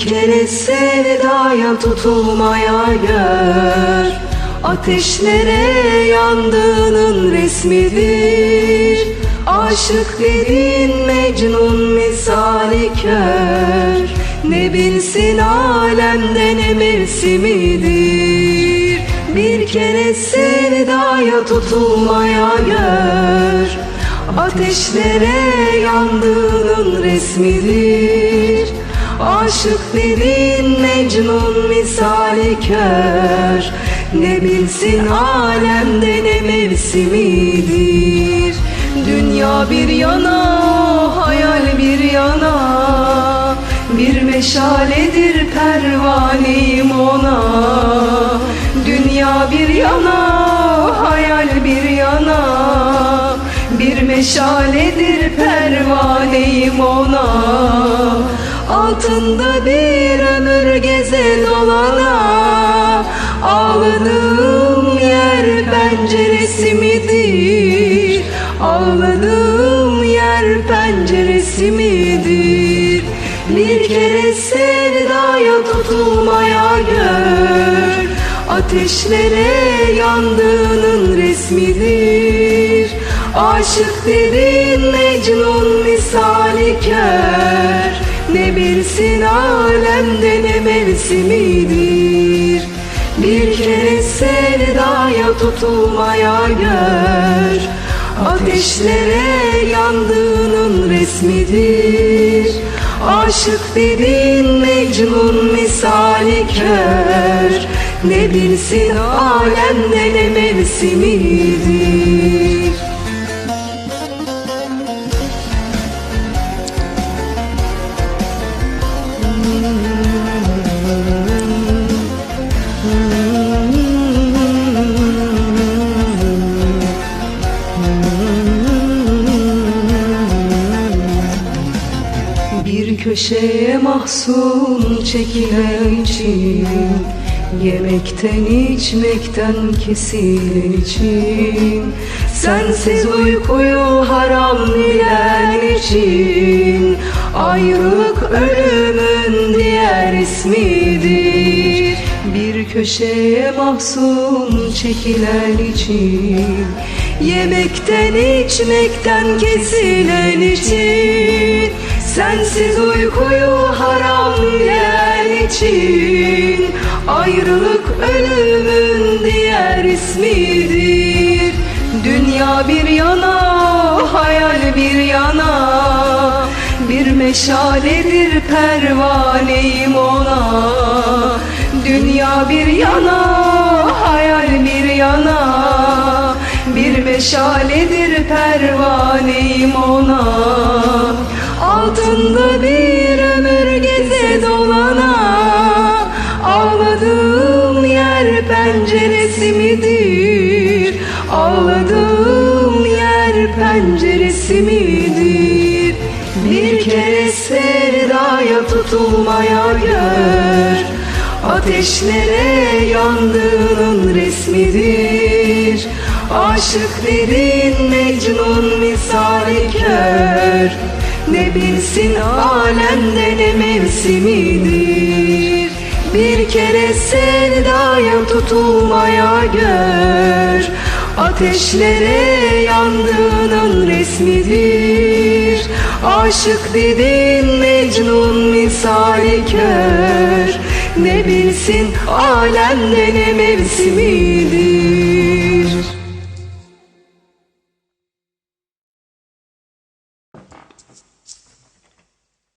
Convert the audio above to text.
kere sevdaya tutulmaya gör Ateşlere yandığının resmidir. Aşık dedin Mecnun misali kör. Ne bilsin alemde ne mevsimidir. Bir kere sevdaya tutulmaya gör Ateşlere yandığının resmidir Aşık dedin Mecnun misali kör. Ne bilsin alemde ne mevsimidir. Dünya bir yana, hayal bir yana. Bir meşaledir pervaneyim ona Dünya bir yana, hayal bir yana. Bir meşaledir pervaneyim ona Altında bir ömür geze dolana Ağladığım yer penceresi midir? Ağladığım yer penceresi midir? Bir kere sevdaya tutulmaya gör Ateşlere yandığının resmidir. Aşık dedin Mecnun misali kör Ne bilsin alemde ne mevsimidir. Bir kere sevdaya tutulmaya gör. Ateşlere yandığının resmidir. Aşık dedin Mecnun misali kör. Ne bilsin alemde ne mevsimidir Köşeye mahzun çekilen için Yemekten içmekten kesilen için. Sensiz uykuyu haram bilen için Ayrılık ölümün diğer ismidir. Bir köşeye mahzun çekilen için Yemekten içmekten kesilen için Sensiz uykuyu haram bilen için Ayrılık ölümün diğer ismidir. Dünya bir yana, hayal bir yana. Bir meşaledir pervaneyim ona. Dünya bir yana, hayal bir yana. Bir meşaledir pervaneyim ona Altında bir ömür geze dolana Ağladığım yer penceresi midir? Ağladığım yer penceresi midir? Bir kere sevdaya tutulmaya gör Ateşlere yandığının resmidir Aşık dedin Mecnun misali kör Ne bilsin alemde ne mevsimidir. Bir kere sevdaya tutulmaya gör. Ateşlere yandığının resmidir. Aşık dedin Mecnun misali kör. Ne bilsin alemde ne mevsimidir